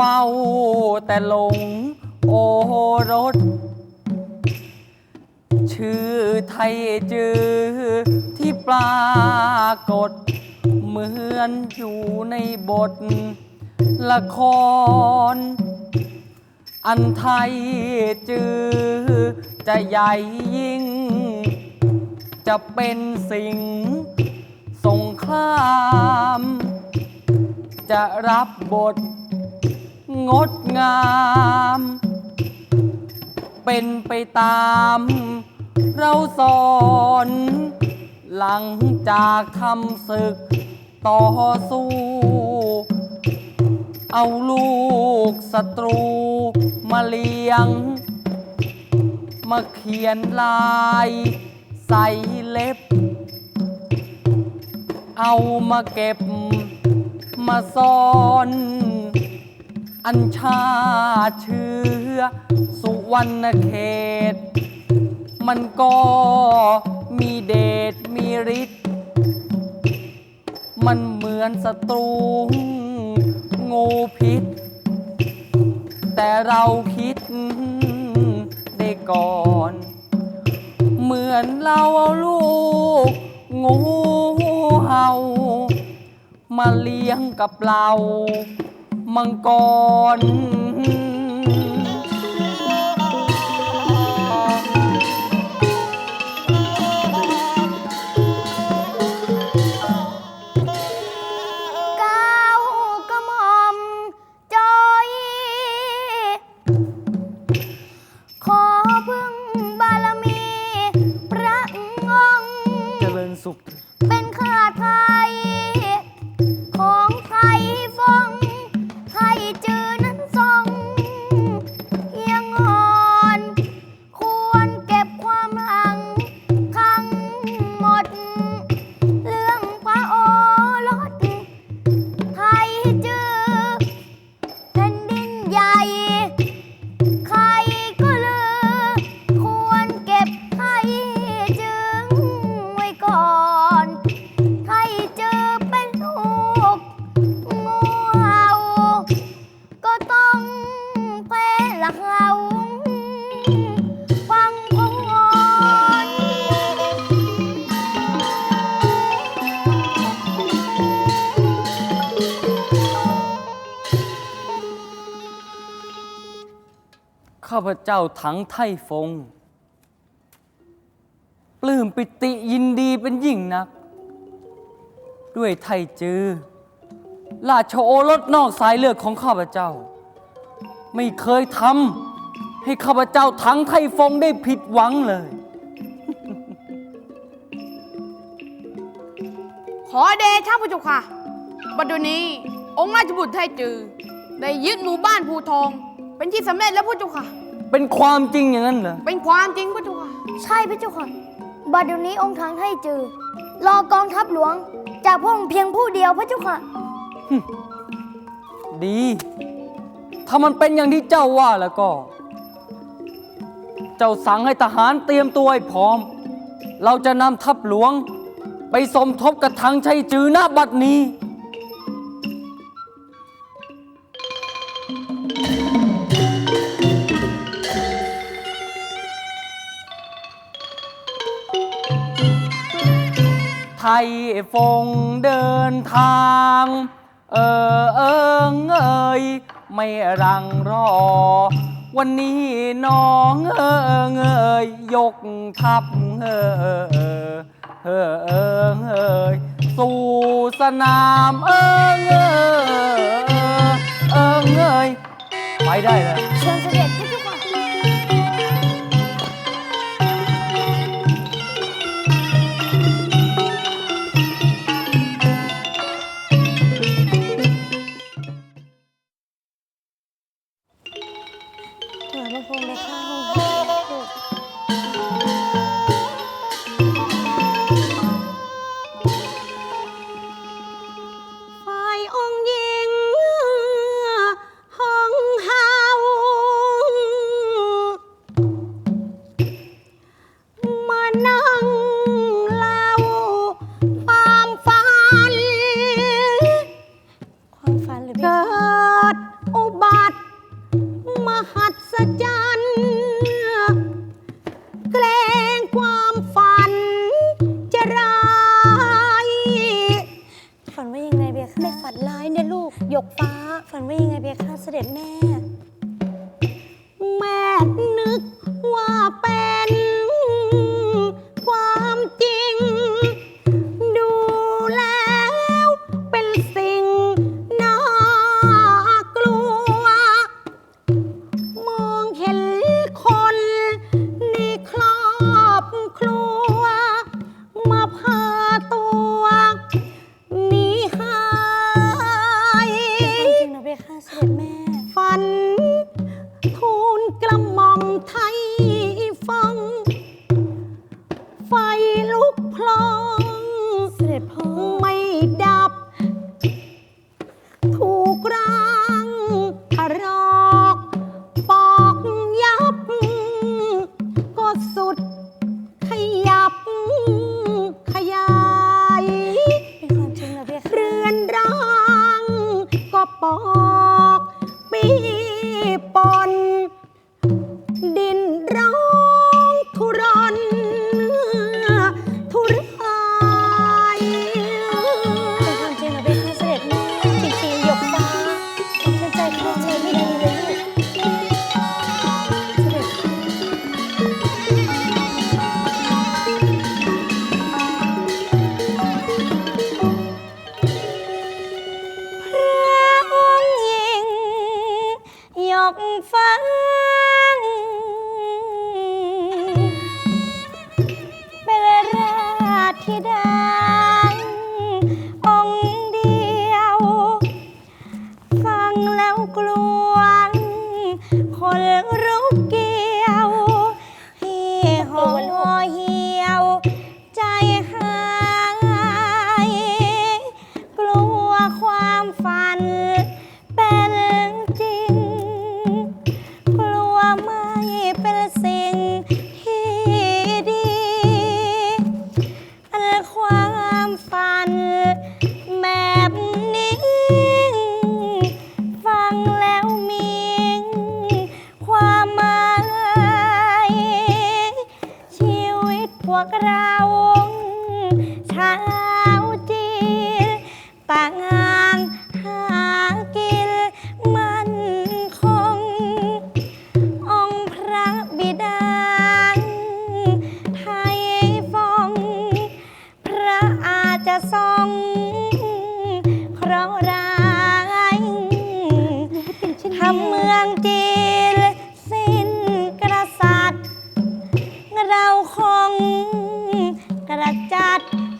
เฝ้าแต่หลงโอรส ชื่อไทยจือที่ปรากฏ เหมือนอยู่ในบท ละคร อันไทยจือจะใหญ่ยิ่ง จะเป็นสิ่งสงคราม จะรับบท งดงาม เป็นไปตาม เราสอน หลังจากคำศึกต่อสู้ เอาลูกศัตรูมาเลี้ยง มาเขียนลายใส่เล็บ เอามาเก็บมาซ่อน อัญชาเชื้อ สุวรรณเขต มันก็มีเดชมีฤทธิ์มันเหมือนศัตรูงูพิษ แต่เราคิดได้ก่อน เหมือนเราเอาลูก งูเห่ามาเลี้ยงกับเรา มังกร เจ้าถังไทฟง ปลื้มปิติยินดีเป็นยิ่งนัก ด้วยไทจือราชโอรสนอกสายเลือดของข้าพเจ้า ไม่เคยทำให้ข้าพเจ้าถังไทฟงได้ผิดหวังเลย ขอเดชะพระเจ้าค่ะ บัดเดยวนี้ องค์ราชบุตรไทยจือ ได้ยึดหมู่บ้านภูทอง เป็นที่สำเร็จแล้วพระเจ้าค่ะ เป็นความจริงอย่างนั้นเหรอ เป็นความจริงพระเจ้าค่ะใช่พระเจ้าค่ะ บัดเดี๋ยวนี้องค์ถังให้จือ รอกองทัพหลวง จากพระองค์เพียงผู้เดียวพระเจ้าค่ะ ดี ถ้ามันเป็นอย่างที่เจ้าว่าแล้วก็ เจ้าสั่งให้ทหารเตรียมตัวให้พร้อม เราจะนำทัพหลวง ไปสมทบกับทางชัยจือหน้าบัดนี้ ฟงเดินทาง เออเอิงเอยไม่รังรอ วันนี้น้องเอิงเอยยกทัพเออเออเออเอิงเอยสู่สนามเอิงเอยเอิงเอยไปได้เลย เชิญเสด็จพระเจ้า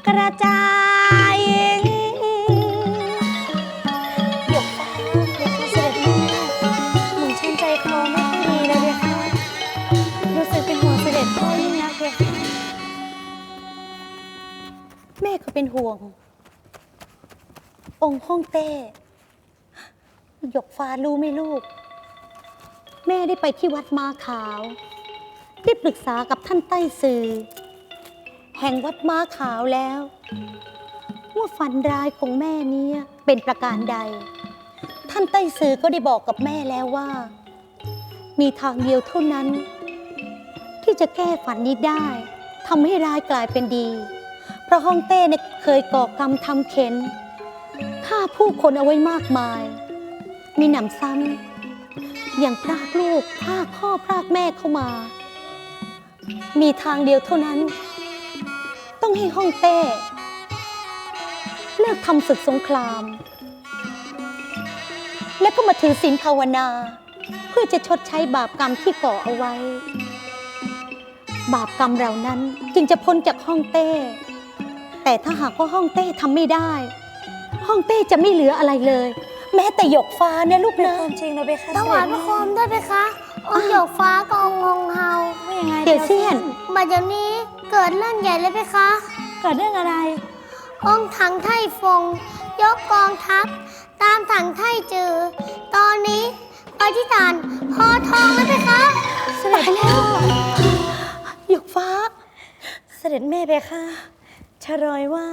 กระจายหยกฟ้าเพคะเสด็จแม่หมุนชื่นใจคอไม่ค่อยดีเลยเพคะรู้สึกเป็นห่วงเสด็จพ่อยิ่งนักเพคะแม่ก็เป็นห่วง องค์ฮ่องเต้หยกฟ้ารู้ไหมลูก แม่ได้ไปที่วัดมาขาว ได้ปรึกษากับท่านใต้สื่อ แห่งวัดม้าขาวแล้ว ว่าฝันร้ายของแม่เนี้เป็นประการใด ท่านใต้สื่อก็ได้บอกกับแม่แล้วว่า มีทางเดียวเท่านั้น ที่จะแก้ฝันนี้ได้ทำให้ร้ายกลายเป็นดี เพราะฮ่องเต้เนี่ยเคยก่อกรรมทำเข็นฆ่าผู้คนเอาไว้มากมาย มีหนำซ้ำอย่างพรากลูกพรากพ่อพรากแม่เข้ามา มีทางเดียวเท่านั้น ต้องให้ฮ่องเต้ เลิกทำศึกสงคราม และก็มาถือศีลภาวนา เพื่อจะชดใช้บาปกรรมที่ก่อเอาไว้ บาปกรรมเหล่านั้นจึงจะพ้นจากฮ่องเต้ แต่ถ้าหากว่าฮ่องเต้ทำไม่ได้ ฮ่องเต้จะไม่เหลืออะไรเลย แม้แต่หยกฟ้าเนี่ยลูกเป็นนะความจริงเหรอเพคะถวายพระโคมด้วยไหมคะองค์หยกฟ้ากับองค์งงเฮาว่ายังไงเดี๋ยวเซียน บัดเดี๋ยวนี้ เกิดเรื่องใหญ่เลยไหมคะ เกิดเรื่องอะไร องค์ถังไทฟง ยกกองทัพ ตามถังไทจือ ตอนนี้ไปที่ฐานพอทองแล้วไหมคะเสด็จพ่อหยกฟ้า เสด็จแม่เพคะชะรอยว่า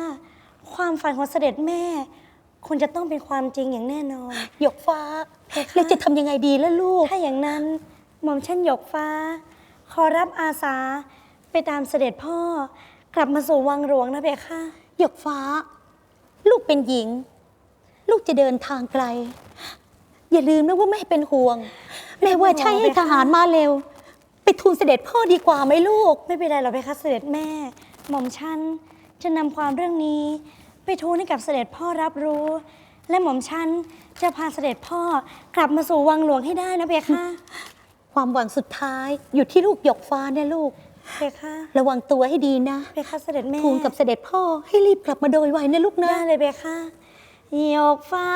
ความฝันของเสด็จแม่คงจะต้องเป็นความจริงอย่างแน่นอนหยกฟ้าแล้วจะทำยังไงดีล่ะลูก ถ้าอย่างนั้นหม่อมฉันหยกฟ้า ขอรับอาสา ไปตามเสด็จพ่อ กลับมาสู่วังหลวงนะเพคะ หยกฟ้า ลูกเป็นหญิง ลูกจะเดินทางไกล อย่าลืมนะว่าแม่เป็นห่วง แม่ว่าใช่ให้ทหารมาเร็ว ไปทูลเสด็จพ่อดีกว่าไหมลูก ไม่เป็นไรหรอกเพคะเสด็จแม่ หม่อมฉันจะนำความเรื่องนี้ ไปทูลให้กับเสด็จพ่อรับรู้ และหม่อมฉันจะพาเสด็จพ่อกลับมาสู่วังหลวงให้ได้นะเพคะ ความหวังสุดท้ายอยู่ที่ลูกหยกฟ้าเนี่ยลูก เพคะระวังตัวให้ดีนะเพคะเสด็จแม่ทูลกับเสด็จพ่อให้รีบกลับมาโดยไวนะลูกนะได้เลยเพคะโยกฟ้า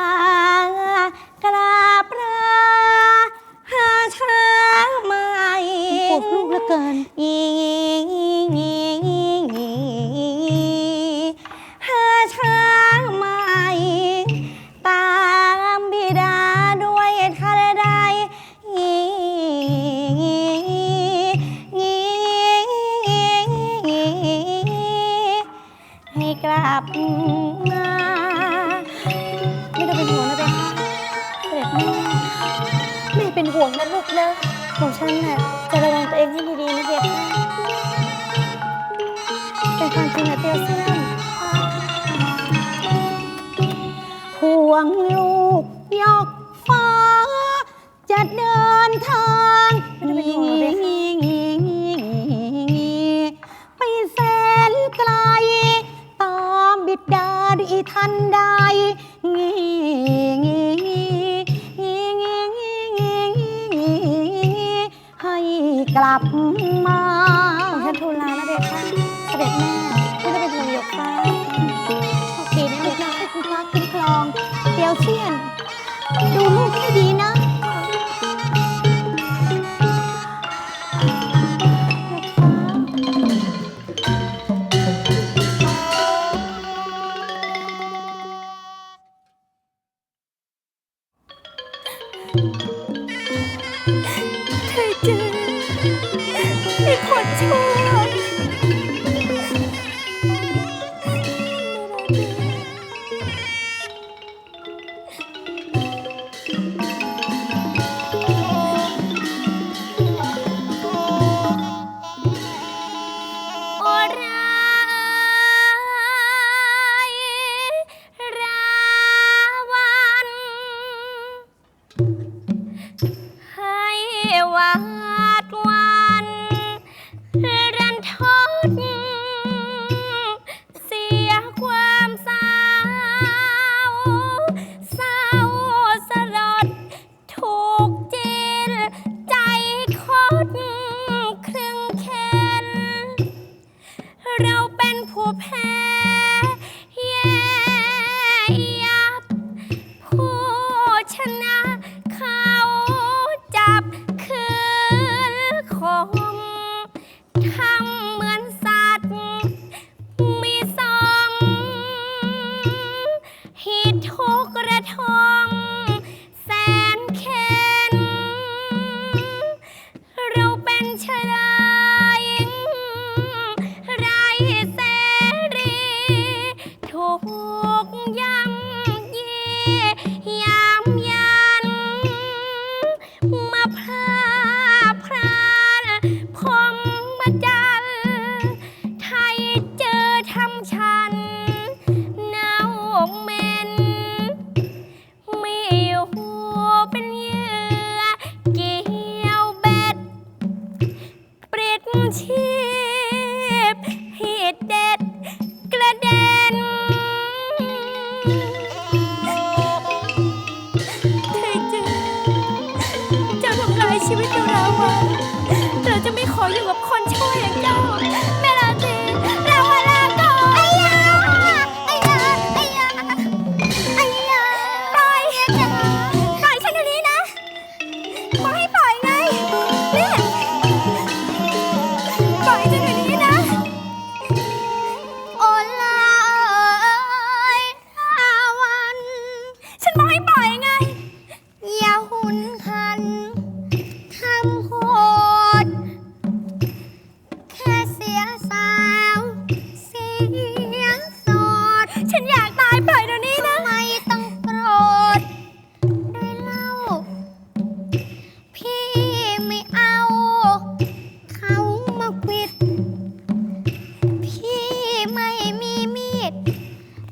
กราบลา ทันใดเงี ชีวิตเราวันเราจะไม่ขออยู่กับคนชั่วอย่างเจ้า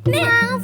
你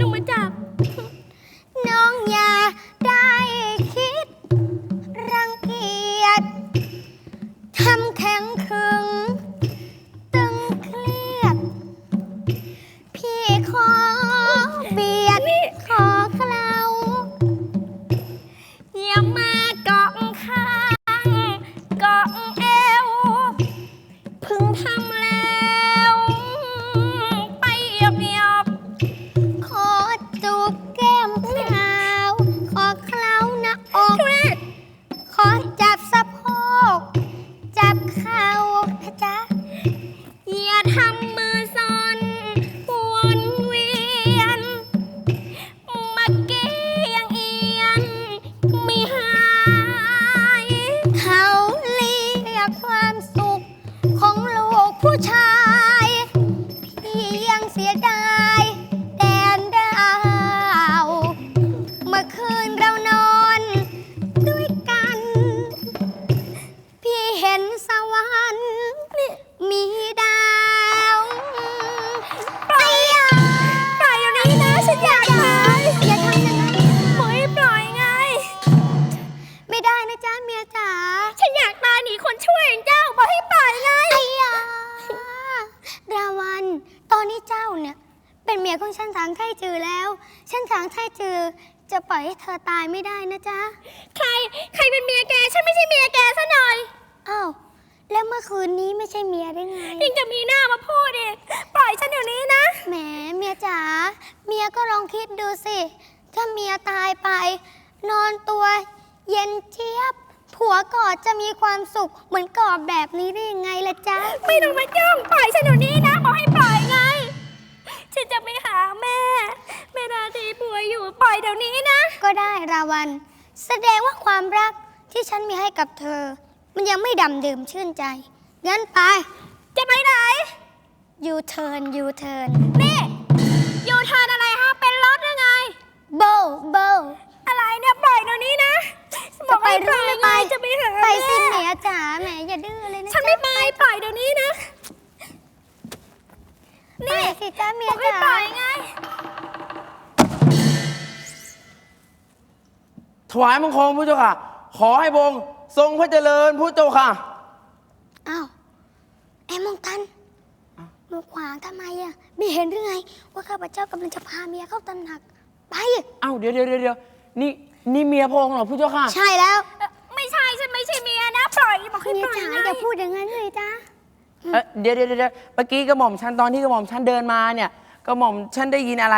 รไเมียก็ลองคิดดูสิ ถ้าเมียตายไป นอนตัวเย็นเจี๊ยบ ผัวกอดจะมีความสุขเหมือนกอดแบบนี้ได้ยังไงล่ะจ๊ะ ไม่ต้องมาจ้องปล่อยฉันเดี๋ยวนี้นะบอกให้ปล่อยไง ฉันจะไปหาแม่ แม่ราตรีป่วยอยู่ปล่อยเดี๋ยวนี้นะ ก็ได้ราวัน แสดงว่าความรักที่ฉันมีให้กับเธอ มันยังไม่ดำดื่มชื่นใจ งั้นไป จะไปไหน ยูเทิร์นยูเทิร์นนี่ยูเทิร์น โบโบอะไรเนี่ยปล่อยเดี๋ยวนี้นะบอกให้ปล่อยจะไงไปจะไปหาไปสิแม่เมียจ๋าแหมอย่าดื้อเลยนะฉันไม่ไปปล่อยเดี๋ยวนี้นะไปสิจ้าเมียบอกให้จ๋าปล่อยไงถวายมังคมพระเจ้าค่ะ ขอให้พระองค์ทรงพระเจริญพระเจ้าค่ะ อ้าวไอ้มงตันมาขวางทำไมอะไม่เห็นหรือไง ว่าข้าพเจ้ากำลังจะพาเมียเข้าตำหนัก ไป เอ้าเดี๋ยวเดี๋ยวเดี๋ยวเดี๋ยวนี่นี่เมียพระองค์เหรอพระเจ้าค่ะ ใช่แล้วเอ่อไม่ใช่ฉันไม่ใช่เมียนะ ปล่อยบอกให้เมียปล่อยจ๋าไงอย่าพูดอย่างนั้นเลยจ้าเอ้ยเดี๋ยวเดี๋ยวเดี๋ยวเดี๋ยวเมื่อกี้กระหม่อมฉันตอนที่กระหม่อมฉันเดินมาเนี่ยกระหม่อมฉันได้ยินอะไร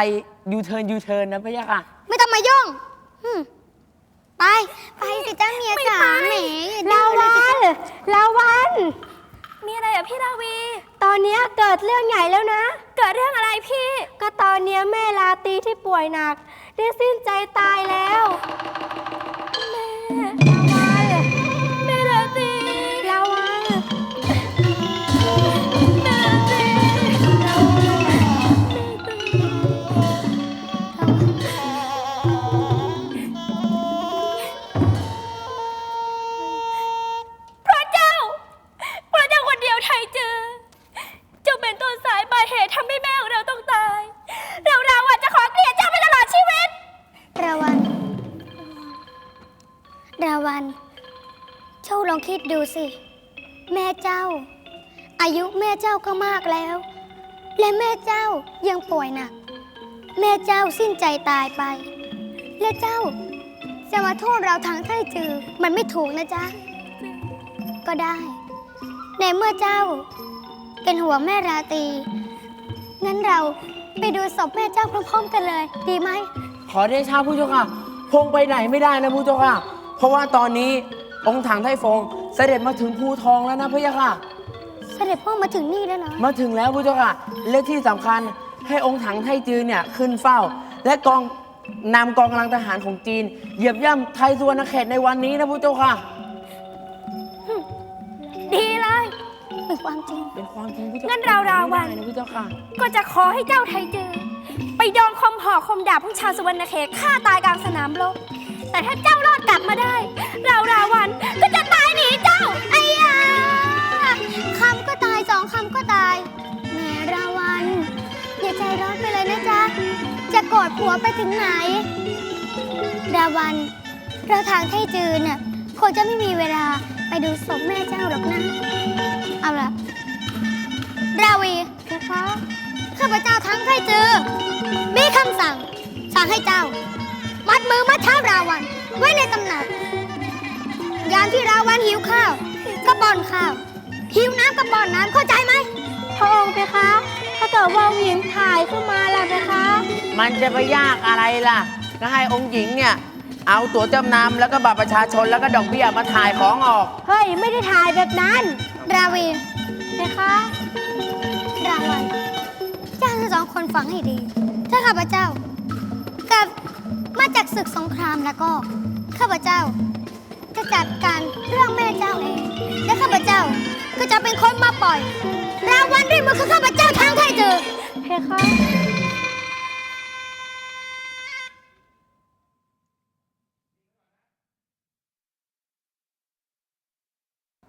ยูเทิร์นยูเทิร์นนะพระเจ้าค่ะ ไม่ต้องมายุ่งอืมไป ไปสิจ้าเมียจ๋าแหมอย่าดื้อเลยสิจ้าลาวัน มีอะไรอะพี่ราวี ตอนเนี้ยเกิดเรื่องใหญ่แล้วนะ เกิดเรื่องอะไรพี่ ก็ตอนเนี้ยแม่ลาตรีที่ป่วยหนัก ได้สิ้นใจตายแล้ว ใจตายไป และเจ้า จะมาโทษเราทางไถ่จือ มันไม่ถูกนะจ๊ะ ก็ได้ ในเมื่อเจ้า เป็นห่วงแม่ราตรีงั้นเราไปดูศพแม่เจ้าพร้อมๆกันเลย ดีไหม ขอเดชาผู้เจ้าค่ะ พงไปไหนไม่ได้นะผู้เจ้าค่ะ เพราะว่าตอนนี้องค์ถังไทฟงเสด็จมาถึงภูทองแล้วนะพระยะค่ะ เสด็จพ่อมาถึงนี่แล้วเหรอมาถึงแล้วผู้เจ้าค่ะ และที่สำคัญให้องค์ถังไทจือเนี่ยขึ้นเฝ้า และกองนำกองกำลังทหารของจีน เหยียบย่ำไทยสุวรรณเขตในวันนี้นะผู้เจ้าค่ะ ดีเลย เป็นความจริง เป็นความจริงผู้เจ้างั้นเราราวันไม่ได้นะผู้เจ้าค่ะ ก็จะขอให้เจ้าไทยจือไปโดนคมหอกคมดาบของชาวสุวรรณเขตฆ่าตายกลางสนามรบแต่ถ้าเจ้ารอดกลับมาได้ เราราวันก็จะตายหนีเจ้าไอ้ยาคำก็ตายสองคำก็ตายแม่ราวัน อย่าใจร้อนไปเลยนะจ๊ะ จะโกรธผัวไปถึงไหนราวันเราทางไทจืนน่ะคงจะไม่มีเวลาไปดูศพแม่เจ้าหรอกนะ เอาล่ะ ราวีนะคะข้าพเจ้าทั้งไทจือ มีคำสั่ง สั่งให้เจ้า มัดมือมัดเท้าราวัน ไว้ในตำหนัก ยามที่ราวันหิวข้าว ก็ป้อนข้าว หิวน้ำก็ป้อนน้ำเข้าใจไหมพระองค์เพคะ ถ้าเกิดว่าองค์หญิงถ่ายขึ้นมาล่ะเพคะ มันจะไปยากอะไรล่ะ ก็ให้องค์หญิงเนี่ย เอาตั๋วจำนำแล้วก็บัตรประชาชนแล้วก็ดอกเบี้ยมาถ่ายของออก เฮ้ย ไม่ได้ถ่ายแบบนั้น ราวีเพคะราวันเจ้าทั้งสองคนฟังให้ดี ถ้าข้าพเจ้ากลับมาจากศึกสงครามแล้วก็ ข้าพเจ้า จะจัดการเรื่องแม่เจ้าเอง และข้าพเจ้าก็จะเป็นคนมาปล่อย ราวันด้วยมือของข้าพเจ้าทางไทยจือเพคะ